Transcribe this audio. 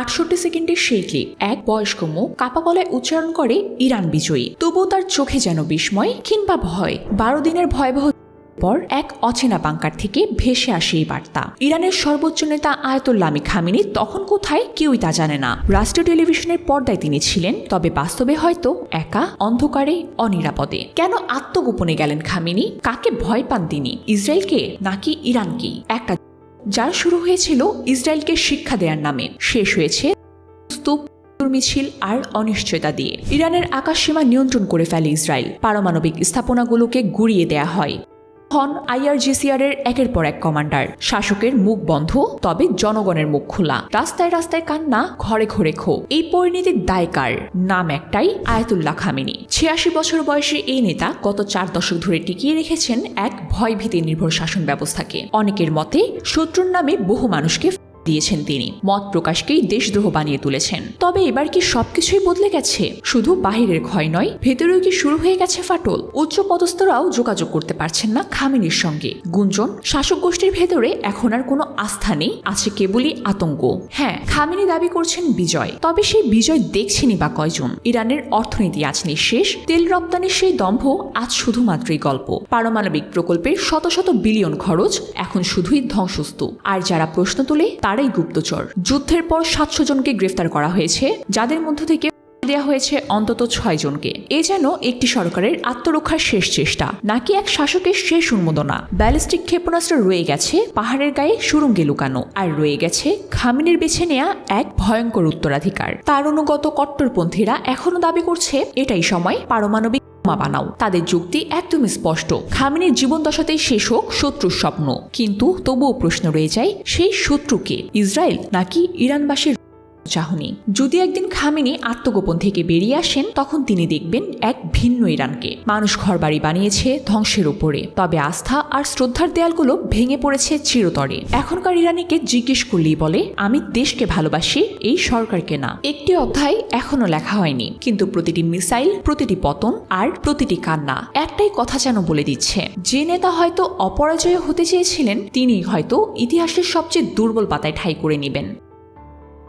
আটষট্টি সেকেন্ডের সেই ক্লিপ এক বয়স্ক মুখ কাপা গলায় উচ্চারণ করে, ইরান বিজয়ী। তবুও তার চোখে যেন বিস্ময়, কিংবা ভয়। বারো দিনের ভয়াবহ পর এক অচেনা বাংকার থেকে ভেসে আসে এই বার্তা। ইরানের সর্বোচ্চ নেতা আয়তুল্লামি খামিনি তখন কোথায় কেউই তা জানে না। রাষ্ট্রীয় টেলিভিশনের পর্দায় তিনি ছিলেন, তবে বাস্তবে হয়তো একা, অন্ধকারে, অনিরাপদে। কেন আত্মগোপনে গেলেন খামিনি? কাকে ভয় পান তিনি? ইসরায়েলকে নাকি ইরানকে একটা যার শুরু হয়েছিল ইসরায়েলকে শিক্ষা দেওয়ার নামে। শেষ হয়েছে স্তূপ, মিছিল আর অনিশ্চয়তা দিয়ে। ইরানের আকাশসীমা নিয়ন্ত্রণ করে ফেলে ইসরায়েল। পারমাণবিক স্থাপনাগুলোকে গুড়িয়ে দেয়া হয়। হন আইআরজিসিআর এর একের পর এক কমান্ডার। শাসকের মুখ বন্ধ, তবে জনগণের মুখ খোলা। রাস্তায় রাস্তায় কান্না, ঘরে ঘরে খো এই পরিণতির দায়কার নাম একটাই, আয়াতুল্লাহ খামিনি। ছিয়াশি বছর বয়সী এই নেতা গত চার দশক ধরে টিকিয়ে রেখেছেন এক ভয়ভীতি নির্ভর শাসন ব্যবস্থাকে। অনেকের মতে, শত্রুর নামে বহু মানুষকে দিয়েছেন তিনি। মত প্রকাশকেই দেশদ্রোহ বানিয়ে তুলেছেন। তবে এবার কি সবকিছুই বদলে গেছে? শুধু বাহিরের ক্ষয় নয়, ভেতরেও কি শুরু হয়ে গেছে ফাটল? উচ্চ পদস্থরাও যোগাযোগ করতে পারছেন না খামিনির সঙ্গে। গুঞ্জন, শাসক গোষ্ঠীর ভেতরে এখন আর কোনো আস্থা নেই, আছে কেবলই আতঙ্ক। হ্যাঁ খামিনি দাবি করছেন বিজয়। তবে সেই বিজয় দেখছেনই বা কয়জন? ইরানের অর্থনীতি আজ নিঃশেষ, তেল রপ্তানির সেই দম্ভ আজ শুধুমাত্রই গল্প। পারমাণবিক প্রকল্পের শত শত বিলিয়ন খরচ এখন শুধুই ধ্বংসস্তূপ। আর যারা প্রশ্ন তোলে তারাই গুপ্তচর। যুদ্ধের পর সাতশো জনকে গ্রেফতার করা হয়েছে, যাদের মধ্য থেকে দেওয়া হয়েছে অন্তত ছয় জনকে। এ যেন একটি সরকারের আত্মরক্ষার শেষ চেষ্টা, নাকি এক শাসকের শেষ উন্মোদনা। ব্যালিস্টিক ক্ষেপণাস্ত্র রয়ে গেছে পাহাড়ের গায়ে সুরঙ্গে লুকানো, আর রয়ে গেছে খামিনের বেছে নেয়া এক ভয়ঙ্কর উত্তরাধিকার। তার অনুগত কট্টরপন্থীরা এখনও দাবি করছে, এটাই সময় পারমাণবিক বোমা বানাও। তাদের যুক্তি একদমই স্পষ্ট। খামিনের জীবন দশাতে শেষ হোক শত্রুর স্বপ্ন। কিন্তু তবুও প্রশ্ন রয়ে যায়, সেই শত্রুকে ইসরায়েল নাকি ইরানবাসীর চাহনি। যদি একদিন খামিনি আত্মগোপন থেকে বেরিয়ে আসেন, তখন তিনি দেখবেন এক ভিন্ন ইরানকে। মানুষ ঘরবাড়ি বানিয়েছে ধ্বংসের উপরে। তবে আস্থা আর শ্রদ্ধার দেয়ালগুলো ভেঙে পড়েছে চিরতরে। এখনকার ইরানিকে জিজ্ঞেস করলেই বলে, আমি দেশকে ভালোবাসি, এই সরকারকে না। একটি অধ্যায় এখনও লেখা হয়নি। কিন্তু প্রতিটি মিসাইল, প্রতিটি পতন আর প্রতিটি কান্না একটাই কথা যেন বলে দিচ্ছে। যে নেতা হয়তো অপরাজয় হতে চেয়েছিলেন তিনি হয়তো ইতিহাসের সবচেয়ে দুর্বল পাতায় ঠাই করে নেবেন।